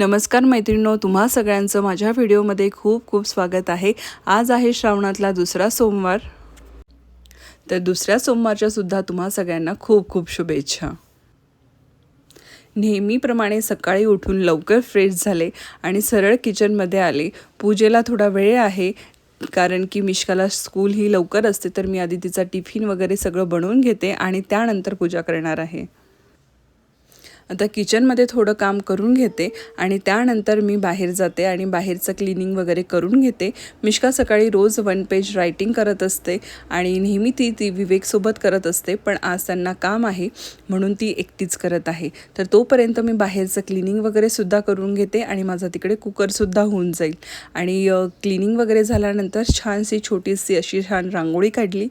नमस्कार मैत्रिणो तुम्हा सगळ्यांचं माझ्या व्हिडिओमध्ये खूप खूप स्वागत आहे. आज आहे श्रावणातला दुसरा सोमवार. तर दुसऱ्या सोमवारच्या सुद्धा तुम्हा सगळ्यांना खूप खूप शुभेच्छा. नेहमीप्रमाणे सकाळी उठून लवकर फ्रेश झाले आणि सरळ किचनमध्ये आले. पूजेला थोडा वेळ आहे कारण की मिश्काला स्कूल ही लवकर असते तर मी आधी तिचा टिफिन वगैरे सगळं बनवून घेते आणि त्यानंतर पूजा करणार आहे. आता किचनमध्ये थोडं काम करून घेते आणि त्यानंतर मी बाहेर जाते आणि बाहेरचं क्लिनिंग वगैरे करून घेते. मिश्का सकाळी रोज वन पेज रायटिंग करत असते आणि नेहमी ती ती विवेकसोबत करत असते पण आज त्यांना काम आहे म्हणून ती एकटीच करत आहे. तर तोपर्यंत मी बाहेरचं क्लिनिंग वगैरे सुद्धा करून घेते आणि माझा तिकडे कुकरसुद्धा होऊन जाईल. आणि क्लिनिंग वगैरे झाल्यानंतर छानशी छोटीशी अशी छान रांगोळी काढली.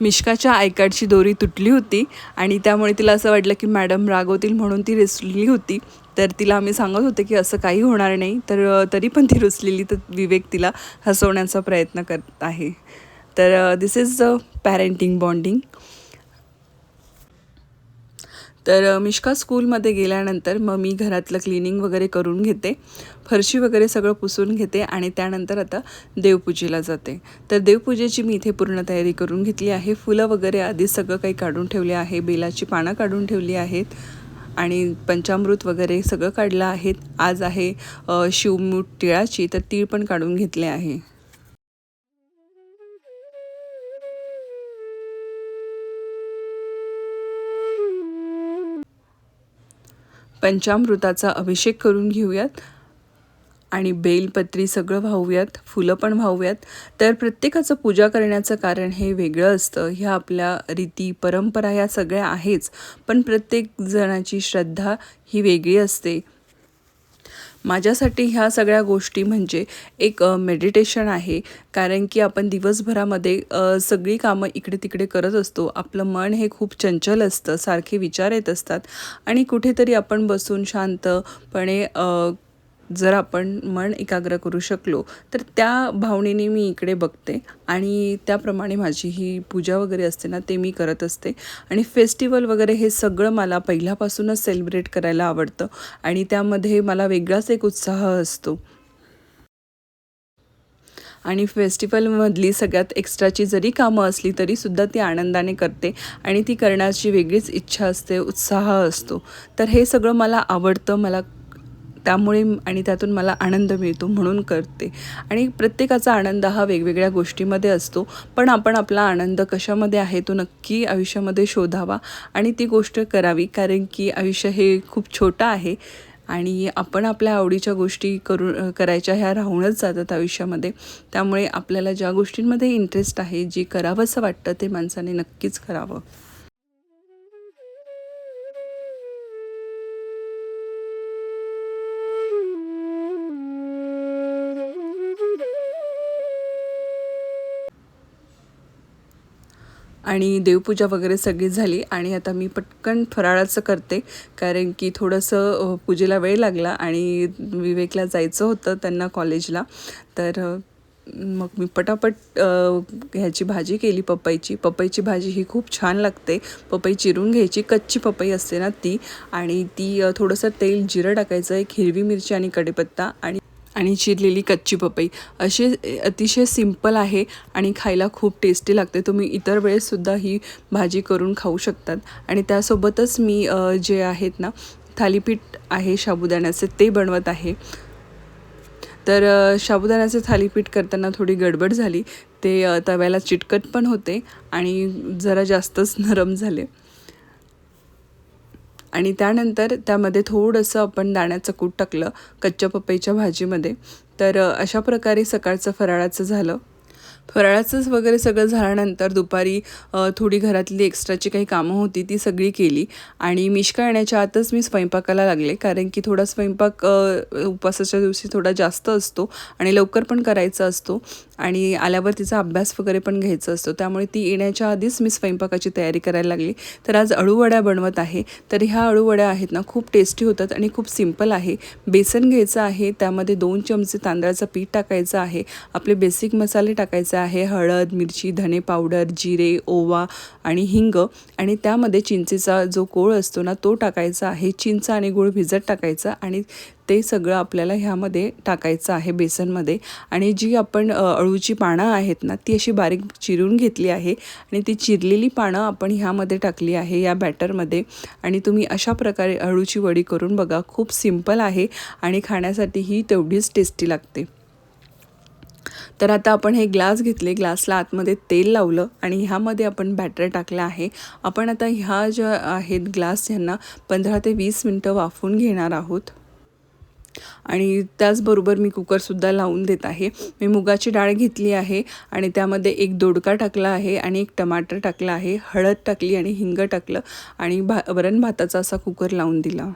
मिश्काच्या आयकार्डची दोरी तुटली होती आणि त्यामुळे तिला असं वाटलं की मॅडम रागवतील म्हणून ती रुसली होती. तर तिला आम्ही सांगत होते की असं काही होणार नाही. तर तरी पण ती रुसलेली तर विवेक तिला हसवण्याचा प्रयत्न करत आहे. तर this is the parenting bonding तर मिश्का स्कूलमध्ये गेल्यानंतर मग मी घरातलं क्लिनिंग वगैरे करून घेते. फरशी वगैरे सगळं पुसून घेते आणि त्यानंतर आता देवपूजेला जाते. तर देवपूजेची मी इथे पूर्ण तयारी करून घेतली आहे. फुलं वगैरे आधी सगळं काही काढून ठेवले आहे. बेलाची पानं काढून ठेवली आहेत आणि पंचामृत वगैरे सगळं काढलं आहेत. आज आहे शिवमूठ तिळाची तर तीळ पण काढून घेतले आहे. पंचामृताचा अभिषेक करून घेऊयात. आणि बेलपत्री सगळं वाहूयात फुलं पण वाहूयात तर प्रत्येकाचं पूजा करण्याचं कारण हे वेगळं असतं. ह्या आपल्या रीती परंपरा ह्या सगळ्या आहेच. पण प्रत्येक जणाची श्रद्धा ही वेगळी असते. माझ्यासाठी ह्या सगळ्या गोष्टी म्हणजे एक मेडिटेशन आहे. कारण की आपण दिवसभरामध्ये सगळी कामं इकडे तिकडे करत असतो. आपलं मन हे खूप चंचल असतं. सारखे विचार येत असतात. आणि कुठेतरी आपण बसून शांतपणे जर आपण मन एकाग्र करू शकलो तर त्या भावनेने मी इकडे बघते आणि त्याप्रमाणे माझी ही पूजा वगैरे असते ना ते मी करत असते. आणि फेस्टिवल वगैरे हे सगळं मला पहिल्यापासूनच सेलिब्रेट करायला आवडतं आणि त्यामध्ये मला वेगळाच एक उत्साह असतो. आणि फेस्टिवलमधली सगळ्यात एक्स्ट्राची जरी कामं असली तरीसुद्धा ती आनंदाने करते आणि ती करण्याची वेगळीच इच्छा असते उत्साह असतो. तर हे सगळं मला आवडतं मला त्यामुळे आणि त्यातून मला आनंद मिळतो म्हणून करते. आणि प्रत्येकाचा आनंद हा वेगवेगळ्या गोष्टीमध्ये असतो. पण आपण आपला आनंद कशामध्ये आहे तो नक्की आयुष्यामध्ये शोधावा आणि ती गोष्ट करावी. कारण की आयुष्य हे खूप छोटं आहे आणि आपण आपल्या आवडीच्या गोष्टी करू करायच्या ह्या राहूनच जातात आयुष्यामध्ये. त्यामुळे आपल्याला ज्या गोष्टींमध्ये इंटरेस्ट आहे जे करावंसं वाटतं ते माणसाने नक्कीच करावं. आणि देवपूजा वगैरे सगळी झाली आणि आता मी पटकन फराळाचं करते. कारण की थोडंसं पूजेला वेळ लागला आणि विवेकला जायचं होतं त्यांना कॉलेजला. तर मग मी पटापट ह्याची भाजी केली पपईची. पपईची भाजी ही खूप छान लागते. पपई चिरून घ्यायची कच्ची पपई असते ना ती. आणि ती थोडंसं तेल जिरं टाकायचं एक हिरवी मिरची आणि कढीपत्ता आणि आणि चिरलेली कच्ची पपई. असे अतिशय सिंपल आहे आणि खायला खूप टेस्टी लागते. तुम्ही इतर वेळेससुद्धा ही भाजी करून खाऊ शकतात. आणि त्यासोबतच मी जे आहेत ना थालीपीठ आहे साबुदाण्याचे ते बनवत आहे. तर साबुदाण्याचे थालीपीठ करताना थोडी गडबड झाली. ते तव्याला चिटकट पण होते आणि जरा जास्तच नरम झाले. आणि त्यानंतर त्यामध्ये थोडंसं आपण दाण्याचं कूट टाकलं कच्च्या पपईच्या भाजीमध्ये. तर अशा प्रकारे सकाळचं फराळाचं झालं. फराळाचंच वगैरे सगळं झाल्यानंतर दुपारी थोडी घरातली एक्स्ट्राची काही कामं होती ती सगळी केली. आणि मिश्का येण्याच्या आतच मी स्वयंपाकाला लागले कारण की थोडा स्वयंपाक उपवासाच्या दिवशी थोडा जास्त असतो आणि लवकर पण करायचा असतो. आणि आल्यावर तिचा अभ्यास वगैरे पण घ्यायचा असतो. त्यामुळे ती येण्याच्या आधीच मी स्वयंपाकाची तयारी करायला लागली. तर आज अळूवड्या बनवत आहे. तर ह्या अळूवड्या आहेत ना खूप टेस्टी होतात आणि खूप सिंपल आहे. बेसन घ्यायचं आहे त्यामध्ये दोन चमचे तांदळाचं पीठ टाकायचं आहे. आपले बेसिक मसाले टाकायचे आहे हळद मिरची धने पावडर जिरे ओवा आणि हिंग. आणि त्यामध्ये चिंचेचा जो कोळ असतो ना तो टाकायचा आहे. चिंच आणि गुळ भिजत टाकायचा आणि ते सगळं आपल्याला ह्यामध्ये टाकायचं आहे बेसनमध्ये. आणि जी आपण अळूची पानं आहेत ना ती अशी बारीक चिरून घेतली आहे आणि ती चिरलेली पानं आपण ह्यामध्ये टाकली आहे या बॅटरमध्ये. आणि तुम्ही अशा प्रकारे अळूची वडी करून बघा खूप सिंपल आहे आणि खाण्यासाठी ही तेवढीच टेस्टी लागते. तर आता आपण हे ग्लास घेतले ग्लासला आतमध्ये तेल लावलं आणि ह्यामध्ये आपण बॅटर टाकलं आहे. आपण आता ह्या ज्या आहेत ग्लास ह्यांना पंधरा ते वीस मिनटं वाफवून घेणार आहोत. आणि त्याचबरोबर मी कुकरसुद्धा लावून देत आहे. मी मुगाची डाळ घेतली आहे आणि त्यामध्ये एक दोडका टाकला आहे आणि एक टमाटर टाकला आहे हळद टाकली आणि हिंग टाकलं आणि भा वरण भाताचा असा कुकर लावून दिला.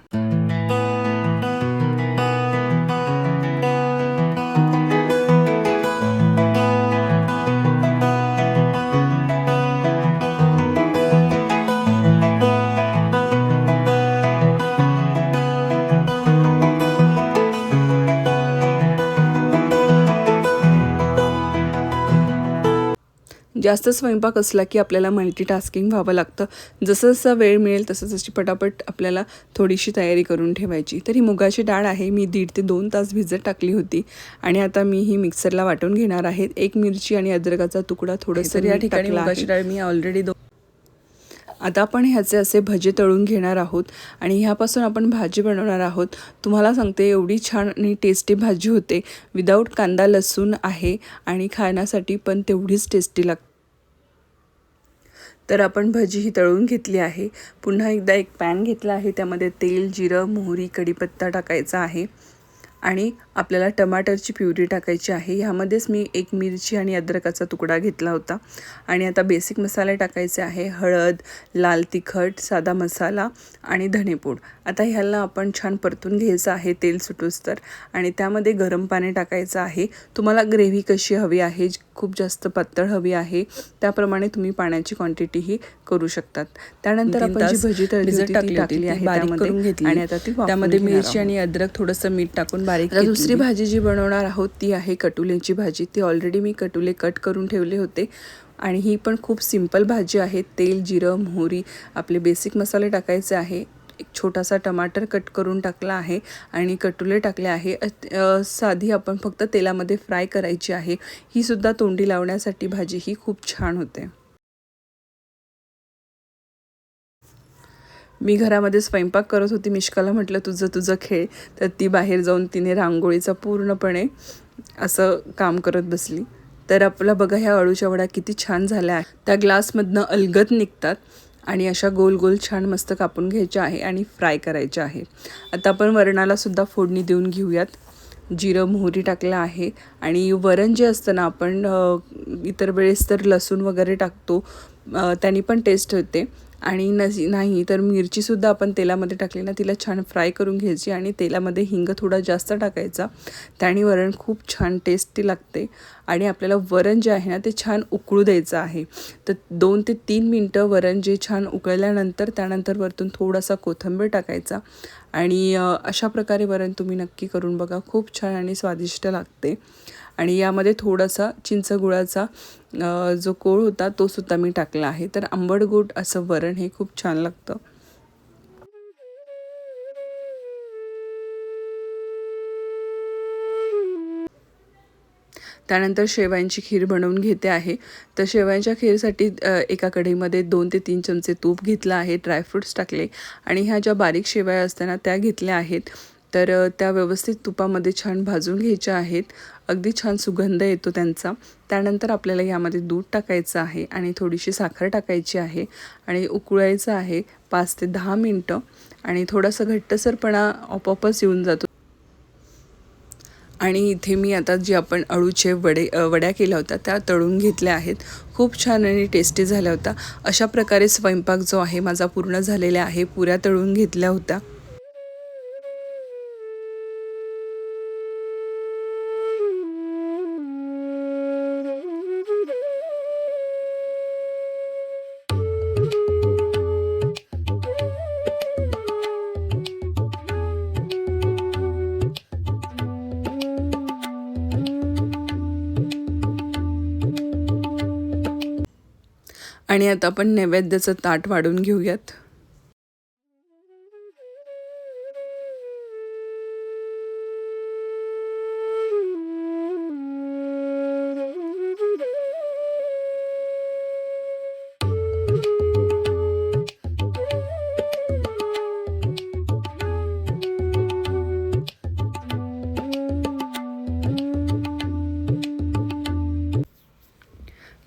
जास्त स्वयंपाक असला की आपल्याला मल्टीटास्किंग व्हावं लागतं. जसं जसं वेळ मिळेल तसं जशी पटापट आपल्याला थोडीशी तयारी करून ठेवायची. तर ही मुगाची डाळ आहे. मी दीड ते दोन तास भिजत टाकली होती. आणि आता मी ही मिक्सरला वाटून घेणार आहे. एक मिरची आणि अद्रकाचा तुकडा थोडंसं या ठिकाणी मुगाची डाळ मी ऑलरेडी दो आता आपण ह्याचे असे भजे तळून घेणार आहोत. आणि ह्यापासून आपण भाजी बनवणार आहोत. तुम्हाला सांगते एवढी छान आणि टेस्टी भाजी होते. विदाऊट कांदा लसूण आहे. आणि खाण्यासाठी पण तेवढीच टेस्टी लागते. तर आपण भजी ही तळून घेतली आहे. पुन्हा एकदा एक पॅन घेतला आहे. त्यामध्ये तेल जिरं मोहरी कढीपत्ता टाकायचा आहे. आणि आपल्याला टमाटरची प्युरी टाकायची आहे. ह्यामध्येच मी एक मिरची आणि अद्रकाचा तुकडा घेतला होता. आणि आता बेसिक मसाले टाकायचे आहे. हळद लाल तिखट साधा मसाला आणि धनेपूड आता ह्याला आपण छान परतून घ्यायचं आहे. तेल सुटूस तर. आणि त्यामध्ये गरम पाणी टाकायचं आहे. तुम्हाला ग्रेव्ही कशी हवी आहे? खूप जास्त पातळ हवी आहे. त्याप्रमाणे तुम्ही पाण्याची क्वांटिटी ही करू शकतात. त्यानंतर आपण जी भजी तळली टाकली आहे आणि आता ती त्यामध्ये मिरची आणि अद्रक थोडंसं मीठ टाकून बारीक दुसरी भाजी जी बनवणार आहोत ती आहे कटुलेची भाजी. ती ऑलरेडी मी कटुले कट करून ठेवले होते. आणि ही पण खूप सिंपल भाजी आहे. तेल जिरं मोहरी आपले बेसिक मसाले टाकायचे आहे. एक छोटासा टमाटर कट करून टाकला आहे आणि कटुले टाकले आहे. साधी आपण फक्त तेलामध्ये फ्राय करायची आहे. ही सुद्धा तोंडी लावण्यासाठी भाजी ही खूप छान होते. मी घरामध्ये स्वयंपाक करत होती. मिश्काला म्हटलं तुझं तुझं खेळ. तर ती बाहेर जाऊन तिने रांगोळीचा पूर्णपणे असं काम करत बसली. तर आपला बघा ह्या अळूच्या वडा किती छान झाल्या. आहे त्या ग्लासमधनं अलगत निघतात. आणि अशा गोल गोल छान मस्त कापून घ्यायच्या आहे आणि फ्राय करायच्या आहे. आता आपण वरणालासुद्धा फोडणी देऊन घेऊयात. जिरं मोहरी टाकलं आहे आणि वरण जे असतं ना आपण इतर वेळेस तर लसूण वगैरे टाकतो. त्यांनी पण टेस्ट होते. आणि नसी नाही तर मिरचीसुद्धा आपण तेलामध्ये टाकली ना तिला छान फ्राय करून घ्यायची आणि तेलामध्ये हिंग थोडा जास्त टाकायचा. त्याने वरण खूप छान टेस्टी लागते आणि आपल्याला वरण जे आहे ना ते छान उकळू द्यायचं आहे. तर दोन ते तीन मिनटं वरण जे छान उकळल्यानंतर त्यानंतर वरतून थोडासा कोथिंबीर टाकायचा आणि अशा प्रकारे वरण तुम्ही नक्की करून बघा. खूप छान आणि स्वादिष्ट लागते. आणि यामध्ये थोडासा चिंच गुळाचा जो कोळ होता तो सुद्धा मी टाकला आहे. तर आंबट गोड असं वरण हे खूप छान लागतं. त्यानंतर शेवयांची खीर बनवून घेते आहे. तर शेवयांच्या खीरसाठी एका कढईमध्ये दोन ते तीन चमचे तूप घेतलं आहे ड्रायफ्रूट्स टाकले. आणि ह्या ज्या बारीक शेवया असताना त्या घेतल्या आहेत. तर त्या व्यवस्थित तुपामध्ये छान भाजून घ्यायच्या आहेत. अगदी छान सुगंध येतो त्यांचा. त्यानंतर आपल्याला यामध्ये दूध टाकायचं आहे आणि थोडीशी साखर टाकायची आहे आणि उकळायचं आहे पाच ते दहा मिनटं. आणि थोडासा घट्टसरपणा आपोआपच येऊन जातो. आणि इथे मी आता जे आपण अळूचे वडे वड्या केल्या होत्या त्या तळून घेतल्या आहेत. खूप छान आणि टेस्टी झाल्या होत्या. अशा प्रकारे स्वयंपाक जो आहे माझा पूर्ण झालेला आहे पुऱ्या तळून घेतल्या होत्या. आणि आता आपण नैवेद्याचं ताट वाढून घेऊयात.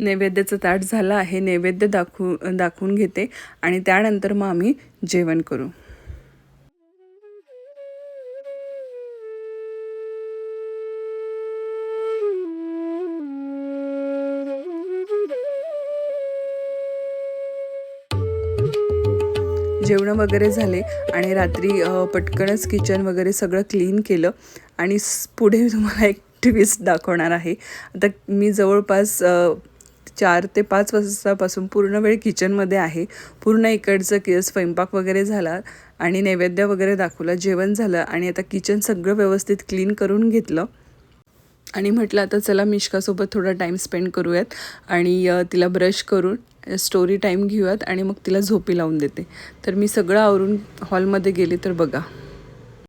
नैवेद्याचं ताट झालं आहे नैवेद्य दाखवू दाखवून घेते आणि त्यानंतर मग आम्ही जेवण करू. जेवणं वगैरे झाले आणि रात्री पटकनच किचन वगैरे सगळं क्लीन केलं आणि पुढे तुम्हाला एक ट्विस्ट दाखवणार आहे. आता मी जवळपास चार ते पाच वाजतापासून पूर्ण वेळ किचनमध्ये आहे. पूर्ण इकडचं की स्वयंपाक वगैरे झाला आणि नैवेद्य वगैरे दाखवलं जेवण झालं आणि आता किचन सगळं व्यवस्थित क्लीन करून घेतलं. आणि म्हटलं आता चला मिश्कासोबत थोडा टाईम स्पेंड करूयात आणि तिला ब्रश करून स्टोरी टाईम घेऊयात आणि मग तिला झोपी लावून देते. तर मी सगळं आवरून हॉलमध्ये गेले तर बघा.